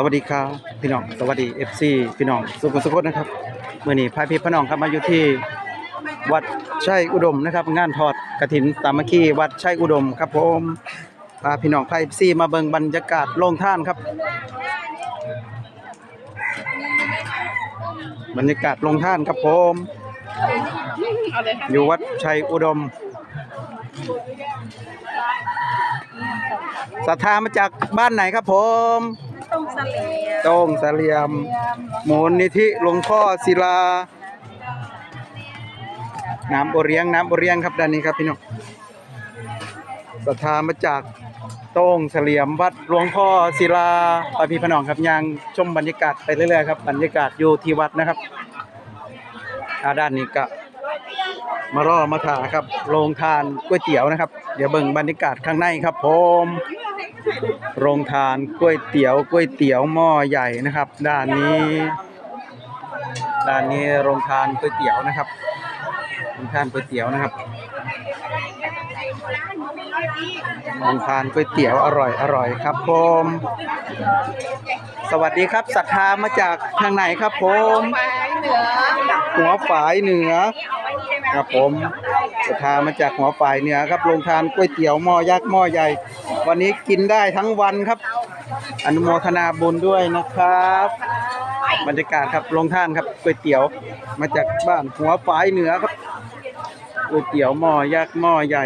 สวัสดีครับพี่น้องสวัสดี FC พี่น้องสุขสุขนะครับเมื่อนี้พายพี่พี่น้องครับมาอยู่ที่วัดชัยอุดมนะครับ งานทอดกฐินสามัคคีวัดชัยอุดมครับผมพาพี่น้องพายซีมาเบิ่งบรรยากาศโรงท่านครับ บรรยากาศโรงท่านครับผมอยู่วัดชัยอุดมศรัทธามาจากบ้านไหนครับผม งเสลียโต้งเสลียมมูลนิธิหลวงพ่อศิลา น้ำโอเรียงน้ำโอเรียงครับด้านนี้ครับพี่น้องศรัทธามาจากโต้งเสลียมวัดหลวงพ่อศิลาไปพี่พนองครับยังชมบรรยากาศไปเรื่อยๆครับบรรยากาศอยู่ที่วัดนะครับอาด้านนี้ก็มารอมาถ่าครับโรงทานก๋วยเตี๋ยวนะครับ เดี๋ยวเบิ่งบรรยากาศข้างในครับผม โรงทานก๋วยเตี๋ยวก๋วยเตี๋ยวหม้อใหญ่นะครับ ด้านนี้ด้านนี้โรงทานก๋วยเตี๋ยวนะครับโรงทานก๋วยเตี๋ยวนะครับโรงทานก๋วยเตี๋ยวอร่อยอร่อยครับผมสวัสดีครับศรัทธามาจากทางไหนครับผมหัวฝายเหนือครับผมศรัทธามาจากหัวฝายเหนือครับโรงทานก๋วยเตี๋ยวหม้อยักษ์หม้อใหญ่ วันนี้กินได้ทั้งวันครับ อนุโมทนาบุญด้วยนะครับ บรรยากาศครับโรงท่านครับก๋วยเตี๋ยวมาจากบ้านหัวฝายเหนือครับก๋วยเตี๋ยวหม้อยักษ์หม้อใหญ่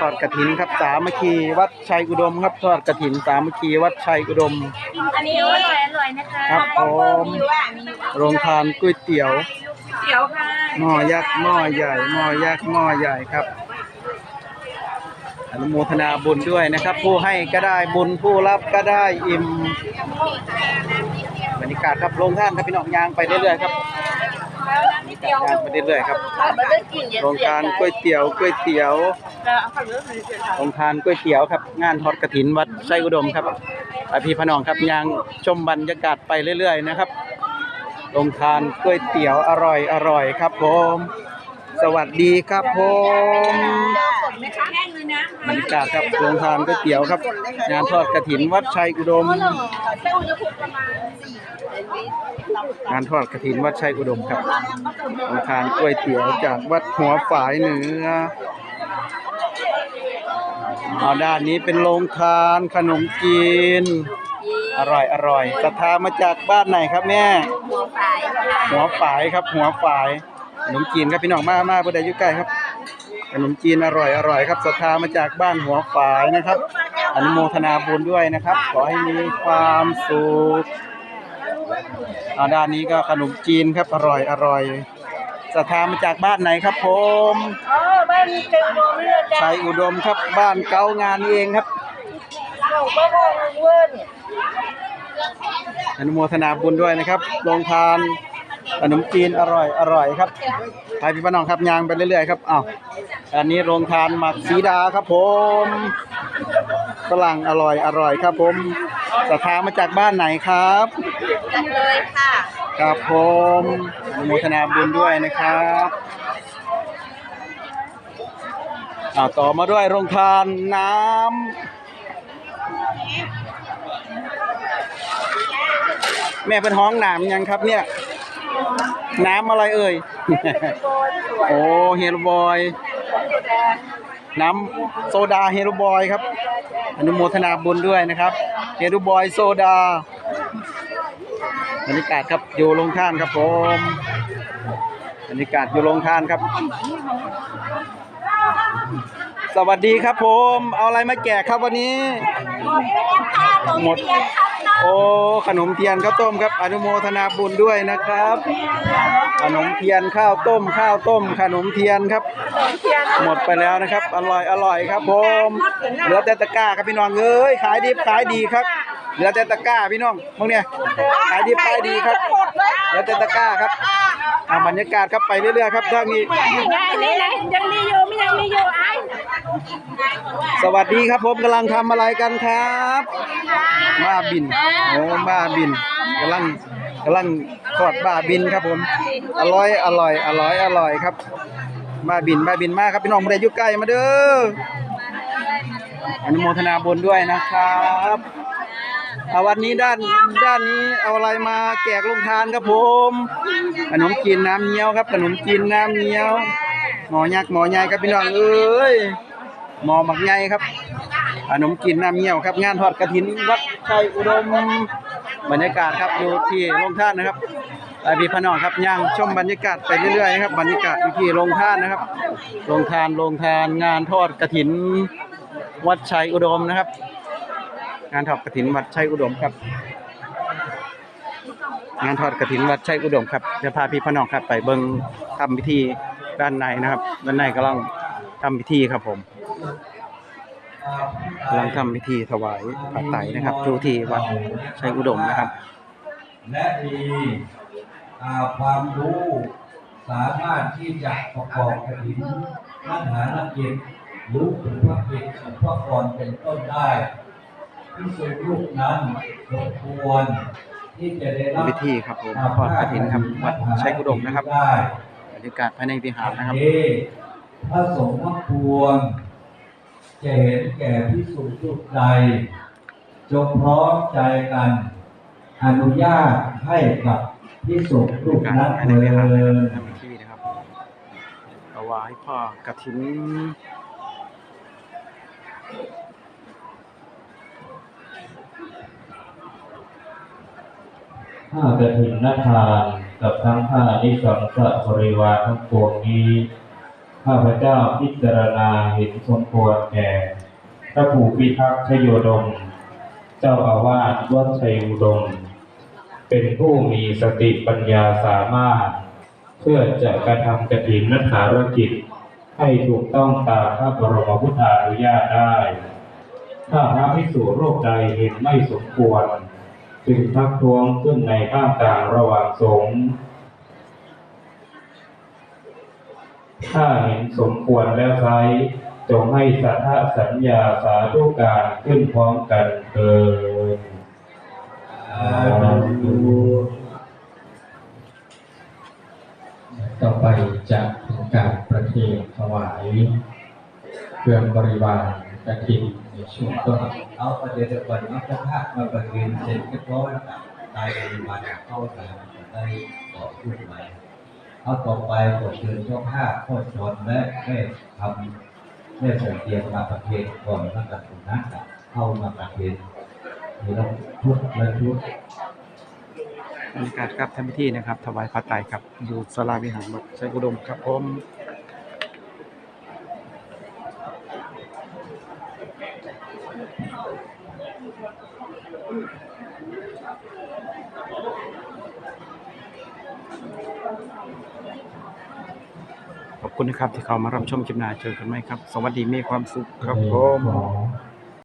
ทอดกระถินครับสามัคคีวัดชัยอุดมครับทอดกระถินสามัคคีวัดชัยอุดม อันนี้อร่อยอร่อยนะคะครับผมมีว่ามีโรงทานก๋วยเตี๋ยวเตี๋ยวค่ะหม้อยักษ์หม้อใหญ่หม้อยักษ์หม้อใหญ่ครับ อนุโมทนาบุญด้วยนะครับ ผู้ให้ก็ได้บุญผู้รับก็ได้อิ่มบรรยากาศครับโรงท่านครับพี่น้องยางไปเรื่อยๆครับยางไปเรื่อยๆครับโรงทานก๋วยเตี๋ยวก๋วยเตี๋ยวแล้วเอาข้าวเหนียวใส่เสร็จค่ะโรงทานก๋วยเตี๋ยวครับ งานทอดกระถินวัดไส้อุดมครับไปพี่พน้องครับยางชมบรรยากาศไปเรื่อย ๆ นะครับโรงทานก๋วยเตี๋ยวอร่อยอร่อยครับผม สวัสดีครับผม บรรยากาศครับโรงทานก๋วยเตี๋ยวครับ งานทอดกระถินวัดชัยอุดมเต้าจะพุประมาณสี่ลิตรงานทอดกระถินวัดชัยอุดมครับโรงทานก๋วยเตี๋ยวจากวัดหัวฝายเหนือเอาด้านนี้เป็นโรงทานขนมจีนอร่อยอร่อยศรัทธามาจากบ้านไหนครับแม่ หัวฝายค่ะหัวฝายครับ หัวฝายขนมจีนครับพี่น้องมามาเพื่อใดอยู่ใกล้ครับ ขนมจีนอร่อยอร่อยครับศรัทธามาจากบ้านหัวฝายนะครับอนุโมทนาบุญด้วยนะครับ ขอให้มีความสุขอาด้านนี้ก็ขนมจีนครับอร่อยอร่อยศรัทธามาจากบ้านไหนครับผมอ๋อบ้านเจอโดนเลือดจ้ะชัยอุดมครับบ้านเก้างานนี่เองครับเราก็พอเวิร์นอนุโมทนาบุญด้วยนะครับโรงทาน ขนมจีนอร่อยอร่อยครับไปพี่ป้าน้องครับยางไปเรื่อยๆครับอ้าวอันนี้โรงทานหมักสีดาครับผมฝรั่งอร่อยอร่อยครับผมศรัทธามาจากบ้านไหนครับจัดเลยค่ะครับผมอนุโมทนาบุญด้วยนะครับอ่าต่อมาด้วยโรงทานน้ำแม่เป็นห้องน้ำยังครับเนี่ย น้ำอะไรเอ่ย โอ้เฮลบอย น้ำโซดาเฮลบอยครับ อนุโมทนาบุญด้วยนะครับ เฮลบอยโซดา บรรยากาศครับอยู่โรงท่านครับผม บรรยากาศอยู่โรงท่านครับ สวัสดีครับผม เอาอะไรมาแจกครับวันนี้ หมด โอ้ขนมเทียนข้าวต้มครับ อนุโมทนาบุญด้วยนะครับ ขนมเทียนข้าวต้ม ข้าวต้ม ขนมเทียนครับ หมดไปแล้วนะครับ อร่อยอร่อยครับผมเหลือแต่ตะกร้าครับพี่น้องเอ้ยขายดีขายดีครับเหลือแต่ตะกร้าพี่น้องพวกเนี้ยขายดีขายดีครับเหลือแต่ตะกร้าครับบรรยากาศครับไปเรื่อยๆครับทางนี้ได้นี่นะยังมีอยู่ไม่ยังมีอยู่ไอ้ สวัสดีครับผมกำลังทำอะไรกันครับบ้าบินโอ้บ้าบินกำลังกำลังทอดบ้าบินครับผม อร่อยอร่อยอร่อยอร่อยครับบ้าบินบ้าบินมากครับพี่น้องมาได้ยู่ใกล้มาเด้ออนุโมทนาบุญด้วยนะครับเอาวันนี้ด้านด้านนี้เอาอะไรมาแจกลงทานครับผมขนมจีนน้ำเงี้ยวครับขนมจีนน้ำเงี้ยวหมอยักษ์หมอใหญ่ครับพี่น้องเอ้ย หมอหมักใหญ่ครับขนมจีนน้ำเงี้ยวครับ งานทอดกระถินวัดชัยอุดมบรรยากาศครับอยู่ที่โรงท่านนะครับไปพี่พนองครับย่างชมบรรยากาศไปเรื่อยๆนะครับบรรยากาศอยู่ที่โรงท่านนะครับโรงทานโรงทานงานทอดกระถินวัดชัยอุดมนะครับ งานทอดกระถินวัดชัยอุดมครับ งานทอดกระถินวัดชัยอุดมครับจะพาพี่พนองครับไปเบิ่งทำพิธีด้านในนะครับ ด้านในกำลัง ทำพิธีครับผมกำลังทำพิธีถวายปัจไตรนะครับอยู่ที่วัดชัยอุดมนะครับ และมีอ่าความรู้สามารถที่จะประกอบกฐินนักหานักเกียรติรู้ถึงพระเอกพระกรเป็นต้นได้ที่สุลูกนั้นสมควรที่จะได้รับพิธีครับผมทอดกฐินครับวัดชัยอุดมนะครับได้บรรยากาศภายในวิหารนะครับเอ พระสงฆ์ทั้งปวงจะเห็นแก่พิสุทุกใดจงพร้อมใจกัน อนุญาตให้กับพิสุทุกการนั้นภายในเถิวิหารนะดครับทำพิธีนะครับถวายพ่อกฐินข้ากฐินนทานกับทั้งข้านิสังสะบริวารทั้งปวงนี้ ข้าพเจ้าพิจารณาเห็นสมควรแก่พระผู้พิทักษ์ชโยดม เจ้าอาวาสวัดชัยอุดม เป็นผู้มีสติปัญญาสามารถ เพื่อจะกระทำกฐินนัฐารกิจ ให้ถูกต้องตามพระบรมพุทธานุญาตได้ ถ้าพระภิกษุรูปใดเห็นไม่สมควร จึงทักท้วงขึ้นในท่ามกลางระหว่างสงฆ์ ถ้าเห็นสมควรแล้วไซร้จงให้สัทธสัญญาสาธุการขึ้นพร้อมกันเถิดต่อไปจะเป็นการประเคนถวายเครื่องบริวารกฐินในช่วงต้นเอาประเดี๋ยวก่อนเอาพระธาตุมาประเคนเสร็จเรียบร้อยตายปริมาณเข้าตามได้ต่อขึ้นไป เอาต่อไปขอเชิญเจ้าภาพพ่อชนและแม่ทำแม่ส่งเตรียมมาประเคนก่อนพระกัตถุนักเข้ามาประเคนมีแล้วทุกและทุกบรรยากาศครับทำพิธีนะครับ ถวายพระไตรครับ อยู่สลาวิหารวัดชัยอุดมครับผม ขอบคุณนะครับที่เข้ามารับชมคลิปหน้าเจอกันไหมครับ สวัสดีมีความสุขครับผมขอ